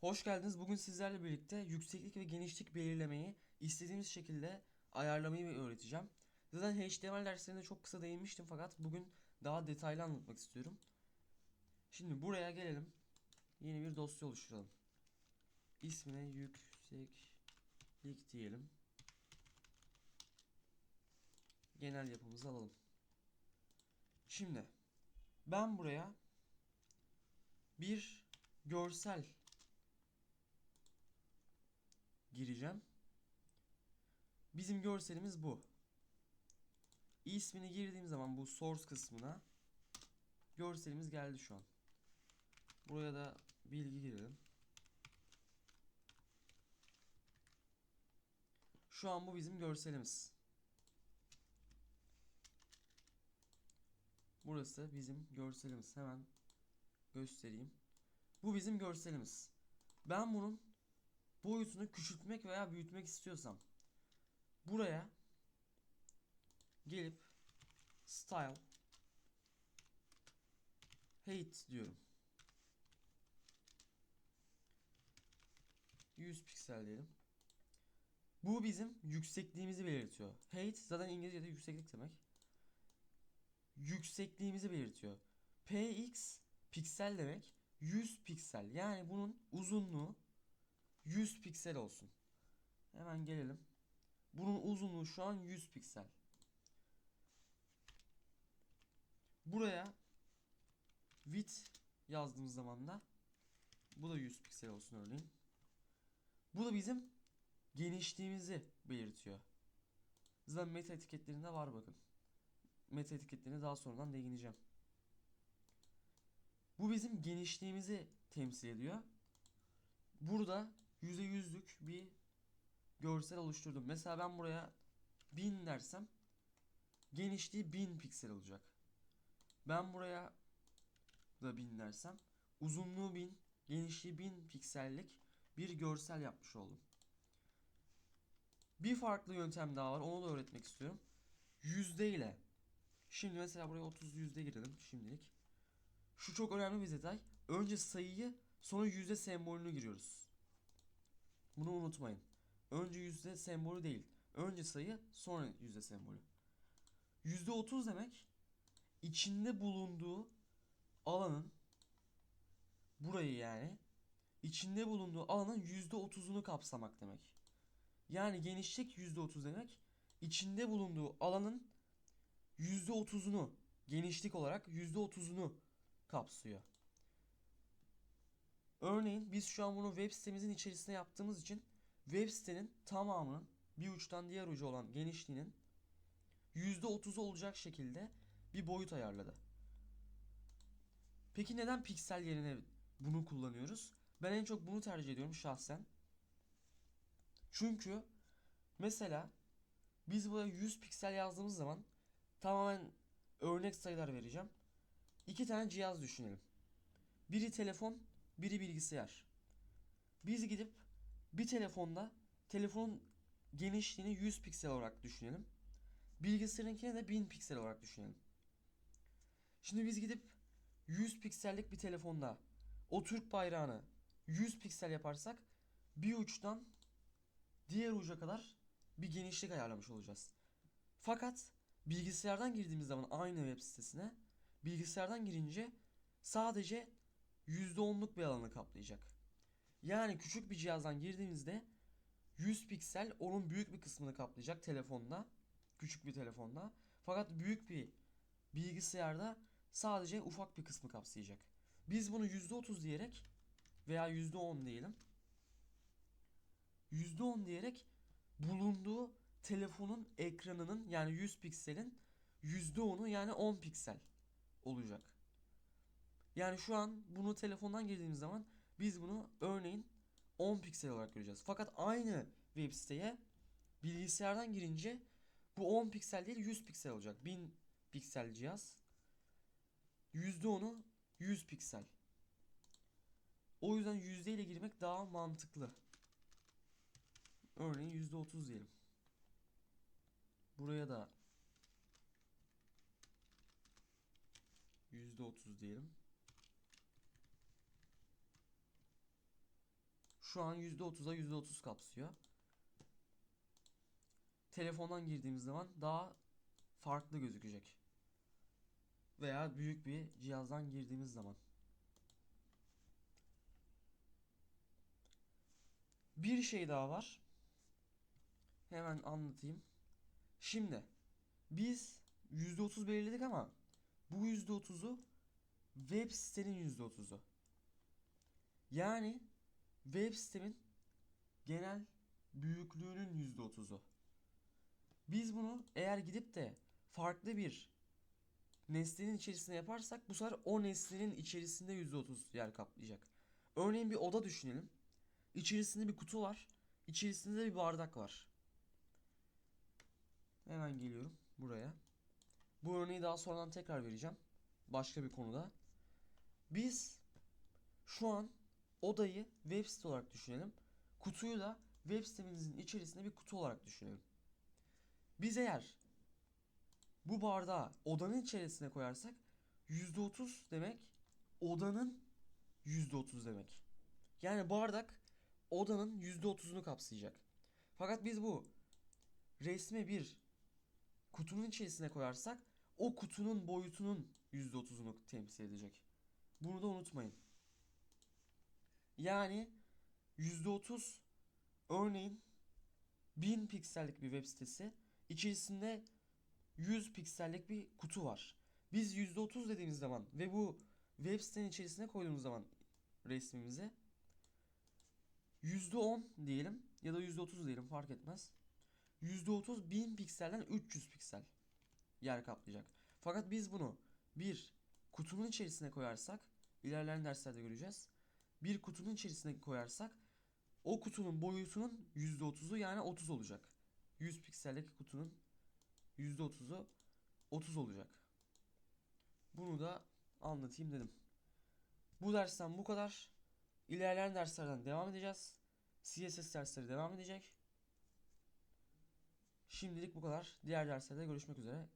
Hoş geldiniz. Bugün sizlerle birlikte yükseklik ve genişlik belirlemeyi istediğimiz şekilde ayarlamayı öğreteceğim. Zaten HTML derslerinde çok kısa değinmiştim fakat bugün daha detaylı anlatmak istiyorum. Şimdi buraya gelelim. Yeni bir dosya oluşturalım. İsmine yükseklik diyelim. Genel yapımızı alalım. Şimdi ben buraya bir görsel gireceğim. Bizim görselimiz bu. İsmini girdiğim zaman bu source kısmına görselimiz geldi şu an. Buraya da bilgi girelim. Şu an bu bizim görselimiz. Burası bizim görselimiz. Hemen göstereyim. Bu bizim görselimiz. Ben bunun boyutunu küçültmek veya büyütmek istiyorsam buraya gelip style height diyorum. 100 piksel diyelim. Bu bizim yüksekliğimizi belirtiyor. Height zaten İngilizce'de yükseklik demek. Yüksekliğimizi belirtiyor. px piksel demek 100 piksel. Yani bunun uzunluğu 100 piksel olsun. Hemen gelelim. Bunun uzunluğu şu an 100 piksel. Buraya width yazdığımız zaman da bu da 100 piksel olsun örneğin. Bu da bizim genişliğimizi belirtiyor. Zaten meta etiketlerinde var bakın. Meta etiketlerine daha sonradan değineceğim. Bu bizim genişliğimizi temsil ediyor. Burada %100'lük bir görsel oluşturdum. Mesela ben buraya 1000 dersem genişliği 1000 piksel olacak. Ben buraya da 1000 dersem uzunluğu 1000, genişliği 1000 piksellik bir görsel yapmış oldum. Bir farklı yöntem daha var. Onu da öğretmek istiyorum. Yüzde ile. Şimdi mesela buraya 30 yüzde girelim şimdilik. Şu çok önemli bir detay. Önce sayıyı sonra yüzde sembolünü giriyoruz. Bunu unutmayın. Önce yüzde sembolü değil. Önce sayı sonra yüzde sembolü. Yüzde otuz demek içinde bulunduğu alanın burayı yani içinde bulunduğu alanın yüzde otuzunu kapsamak demek. Yani genişlik yüzde otuz demek içinde bulunduğu alanın yüzde otuzunu genişlik olarak yüzde otuzunu kapsıyor. Örneğin biz şu an bunu web sitemizin içerisine yaptığımız için web sitenin tamamının bir uçtan diğer ucu olan genişliğinin %30'u olacak şekilde bir boyut ayarladı. Peki neden piksel yerine bunu kullanıyoruz? Ben en çok bunu tercih ediyorum şahsen. Çünkü mesela biz buraya 100 piksel yazdığımız zaman tamamen örnek sayılar vereceğim. İki tane cihaz düşünelim. Biri telefon, biri bilgisayar. Biz gidip bir telefonda telefonun genişliğini 100 piksel olarak düşünelim. Bilgisayarınkini de 1000 piksel olarak düşünelim. Şimdi biz gidip 100 piksellik bir telefonda o Türk bayrağını 100 piksel yaparsak bir uçtan diğer uca kadar bir genişlik ayarlamış olacağız. Fakat bilgisayardan girdiğimiz zaman aynı web sitesine bilgisayardan girince sadece %10'luk bir alanı kaplayacak. Yani küçük bir cihazdan girdiğimizde 100 piksel onun büyük bir kısmını kaplayacak telefonda. Küçük bir telefonda. Fakat büyük bir bilgisayarda sadece ufak bir kısmı kapsayacak. Biz bunu %30 diyerek veya %10 diyelim. %10 diyerek bulunduğu telefonun ekranının yani 100 pikselin %10'u yani 10 piksel olacak. Yani şu an bunu telefondan girdiğimiz zaman biz bunu örneğin 10 piksel olarak göreceğiz. Fakat aynı web siteye bilgisayardan girince bu 10 piksel değil 100 piksel olacak. 1000 piksel cihaz. %10'u 100 piksel. O yüzden yüzde ile girmek daha mantıklı. Örneğin %30 diyelim. Buraya da %30 diyelim. Şu an %30'a %30 kapsıyor. Telefondan girdiğimiz zaman daha farklı gözükecek. Veya büyük bir cihazdan girdiğimiz zaman. Bir şey daha var. Hemen anlatayım. Şimdi biz %30 belirledik ama bu %30'u web sitenin %30'u. Yani web sitemin genel büyüklüğünün %30'u. Biz bunu eğer gidip de farklı bir nesnenin içerisine yaparsak bu sefer o nesnenin içerisinde %30 yer kaplayacak. Örneğin bir oda düşünelim. İçerisinde bir kutu var. İçerisinde bir bardak var. Hemen geliyorum buraya. Bu örneği daha sonradan tekrar vereceğim. Başka bir konuda. Biz şu an odayı web site olarak düşünelim. Kutuyu da web sitemizin içerisinde bir kutu olarak düşünelim. Biz eğer bu bardağı odanın içerisine koyarsak %30 demek odanın %30 demek. Yani bardak odanın %30'unu kapsayacak. Fakat biz bu resmi bir kutunun içerisine koyarsak o kutunun boyutunun %30'unu temsil edecek. Bunu da unutmayın. Yani %30 örneğin 1000 piksellik bir web sitesi içerisinde 100 piksellik bir kutu var. Biz %30 dediğimiz zaman ve bu web sitenin içerisine koyduğumuz zaman resmimizi %10 diyelim ya da %30 diyelim fark etmez. %30 1000 pikselden 300 piksel yer kaplayacak. Fakat biz bunu bir kutunun içerisine koyarsak ilerleyen derslerde göreceğiz. Bir kutunun içerisine koyarsak o kutunun boyutunun %30'u yani 30 olacak. 100 piksellik kutunun %30'u 30 olacak. Bunu da anlatayım dedim. Bu dersten bu kadar. İlerleyen derslerden devam edeceğiz. CSS dersleri devam edecek. Şimdilik bu kadar. Diğer derslerde görüşmek üzere.